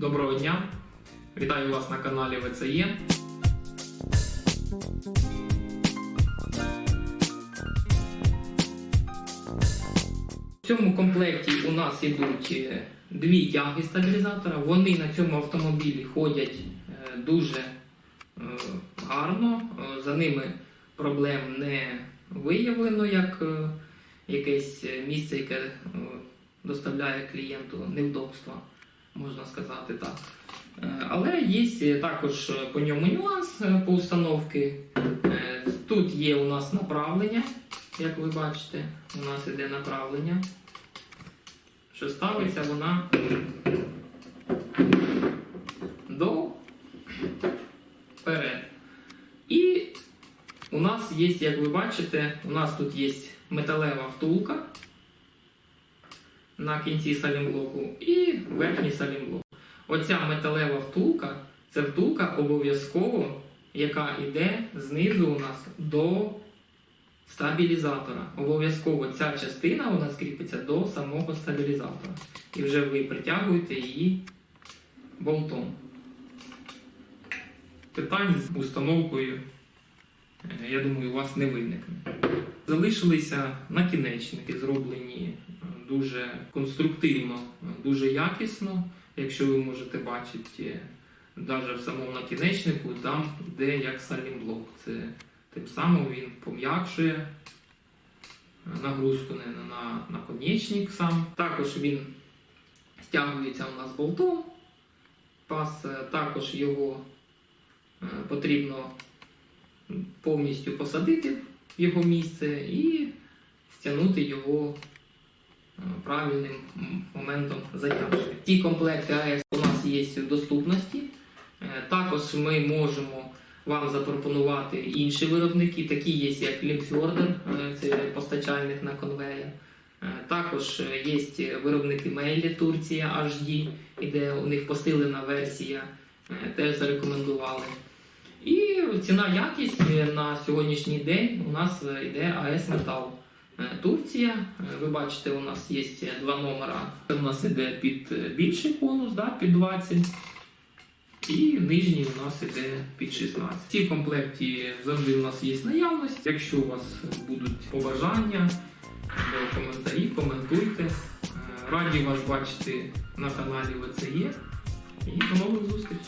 Доброго дня! Вітаю вас на каналі ВЦЄ. В цьому комплекті у нас ідуть е, дві тяги стабілізатора. Вони на цьому автомобілі ходять е, дуже е, гарно. За ними проблем не виявлено як якесь місце, яке доставляє клієнту невдобства, можна сказати так. Е, Але є також по ньому нюанс е, по установці. Е, Тут є у нас направлення, як ви бачите, у нас іде направлення, що ставиться вона до вперед. І у нас є, як ви бачите, у нас тут є металева втулка на кінці салімблоку і верхній салімблок. Оця металева втулка це втулка обов'язково, яка йде знизу у нас до стабілізатора. Обов'язково ця частина вона скріпиться до самого стабілізатора. І вже ви притягуєте її болтом. Питань з установкою, е, я думаю, у вас не виникне. Залишилися накінечники, зроблені дуже конструктивно, дуже якісно. Якщо ви можете бачити, навіть в самому накінечнику там йде як салімблок. Це тим самим він пом'якшує нагрузку не на наконечник сам. Також він стягується у нас болтом. Пас е, також його е, потрібно повністю посадити в його місце і стягнути його правильним моментом затяжки. Ці комплекти АЕС у нас є в доступності. Е, Також ми можемо вам запропонувати інші виробники, такі є, як е, це постачальник на конвеєр. Е, Також є виробники Мейлі Турція HD, іде у них посилена версія, е, теж зарекомендували. І ціна якість на сьогоднішній день у нас йде АЕС Метал. Е, Турція. Е, Ви бачите, у нас є два номера. У нас іде під е, більший конус, да, під 20. І нижній у нас іде під 16. В цій комплекті завжди у нас є наявність. Якщо у вас будуть побажання, коментарі, коментуйте. Раді вас бачити на каналі ВЦЄ. І до нових зустрічей!